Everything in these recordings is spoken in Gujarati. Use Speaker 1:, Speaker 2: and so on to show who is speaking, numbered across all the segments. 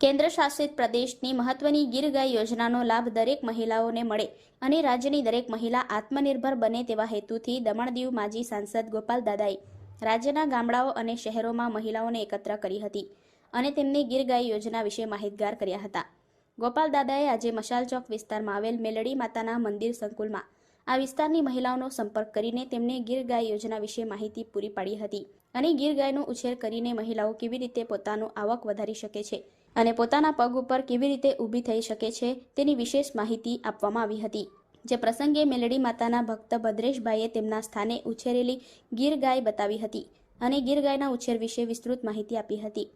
Speaker 1: કેન્દ્ર શાસિત પ્રદેશની મહત્વની ગીર ગાય યોજનાનો લાભ દરેક મહિલાઓને મળે અને રાજ્યની દરેક મહિલા આત્મનિર્ભર બને તેવા હેતુથી દમણ દીવ માજી સાંસદ ગોપાલ દાદાએ રાજ્યના ગામડાઓ અને શહેરોમાં મહિલાઓને એકત્ર કરી હતી અને તેમને ગીર ગાય યોજના વિશે માહિતગાર કર્યા હતા. ગોપાલ દાદાએ આજે મશાલ ચોક વિસ્તારમાં આવેલ મેલડી માતાના મંદિર સંકુલમાં આ વિસ્તારની મહિલાઓનો સંપર્ક કરીને તેમને ગીર ગાય યોજના વિશે માહિતી પૂરી પાડી હતી અને ગીર ગાયનો ઉછેર કરીને મહિલાઓ કેવી રીતે પોતાનું આવક વધારી શકે છે અને પોતાના પગ ઉપર કેવી રીતે ઊભી થઈ શકે છે તેની વિશેષ માહિતી આપવામાં આવી હતી. જે પ્રસંગે મેલડી માતાના ભક્ત ભદ્રેશભાઈએ તેમના સ્થાને ઉછેરેલી ગીર ગાય બતાવી હતી અને ગીર ગાયના ઉછેર વિશે વિસ્તૃત માહિતી આપી હતી.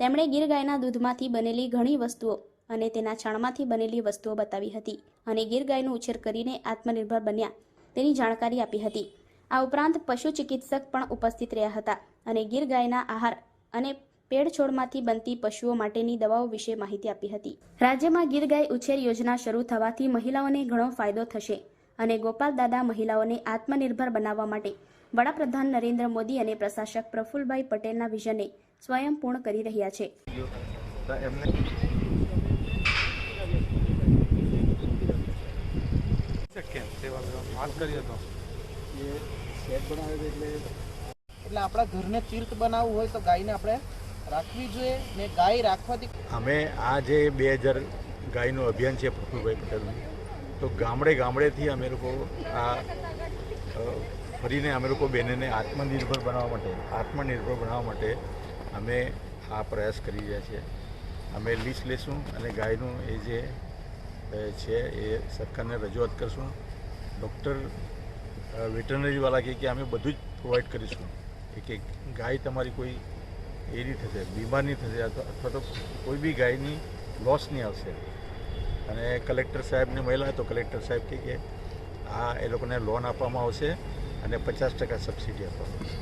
Speaker 1: તેમણે ગીર ગાયના દૂધમાંથી બનેલી ઘણી વસ્તુઓ અને તેના છાણમાંથી બનેલી વસ્તુઓ બતાવી હતી અને ગીર ગાયનો ઉછેર કરીને આત્મનિર્ભર બન્યા તેની જાણકારી આપી હતી. આ ઉપરાંત પશુ ચિકિત્સક પણ ઉપસ્થિત રહ્યા હતા અને ગીર ગાયના આહાર અને પેડ છોડમાંથી બનતી પશુઓ માટેની દવાઓ વિશે માહિતી આપી હતી. રાજ્યમાં ગીર ગાય ઉછેર યોજના શરૂ થવાથી મહિલાઓને ઘણો ફાયદો થશે અને ગોપાલ દાદા મહિલાઓને આત્મનિર્ભર બનાવવા માટે વડાપ્રધાન નરેન્દ્ર મોદી અને પ્રશાસક પ્રફુલભાઈ પટેલના વિઝનને સ્વયં પૂર્ણ કરી રહ્યા છે.
Speaker 2: એટલે આપણા ઘરને તીર્થ બનાવવું હોય તો ગાયને આપણે રાખવી જોઈએ ને ગાય રાખવાથી
Speaker 3: અમે આ જે બે હજાર ગાયનું અભિયાન છે પ્રફુલભાઈ પટેલનું, તો ગામડે ગામડેથી અમે લોકો આ ફરીને અમે લોકો બહેનને આત્મનિર્ભર બનાવવા માટે, આત્મનિર્ભર બનાવવા માટે અમે આ પ્રયાસ કરી રહ્યા છીએ. અમે લીસ લેશું અને ગાયનું એ જે છે એ સરકારને રજૂઆત કરશું. ડૉક્ટર વેટરનરીવાળા કહે કે અમે બધું જ પ્રોવાઈડ કરીશું. કે ગાય તમારી કોઈ એ નહીં થશે બીમારની થશે, અથવા તો કોઈ બી ગાયની લોસ નહીં આવશે. અને કલેક્ટર સાહેબને મળેલા તો કલેક્ટર સાહેબ કહે કે આ એ લોકોને લોન આપવામાં આવશે અને પચાસ ટકા સબસિડી આપવામાં આવશે.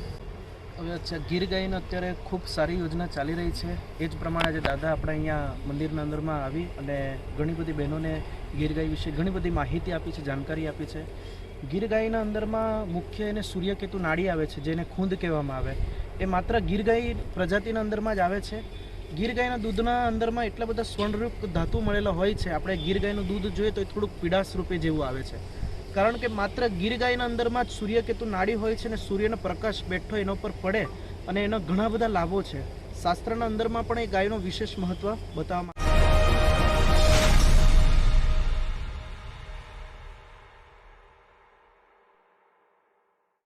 Speaker 2: હવે અચ્છા, ગીર ગાયનો અત્યારે ખૂબ સારી યોજના ચાલી રહી છે. એ જ પ્રમાણે આજે દાદા આપણે અહીંયા મંદિરના અંદરમાં આવી અને ઘણી બધી બહેનોને ગીર ગાય વિશે ઘણી બધી માહિતી આપી છે, જાણકારી આપી છે. ગીર ગાયના અંદરમાં મુખ્ય એને સૂર્યકેતુ નાડી આવે છે, જેને ખૂંદ કહેવામાં આવે. એ માત્ર ગીર ગાય પ્રજાતિના અંદરમાં જ આવે છે. ગીર ગાયના દૂધના અંદરમાં એટલા બધા સ્વર્ણરૂપ ધાતુ મળેલા હોય છે. આપણે ગીર ગાયનું દૂધ જોઈએ તો એ થોડુંક પીડાશ રૂપે જેવું આવે છે. કારણ કે માત્ર ગીર ગાયના અંદરમાં જ સૂર્યકેતુ નાડી હોય છે અને સૂર્યનો પ્રકાશ બેઠો એના ઉપર પડે અને એના ઘણા બધા લાભો છે. શાસ્ત્રના અંદરમાં પણ એ ગાયનો વિશેષ મહત્વ બતાવવામાં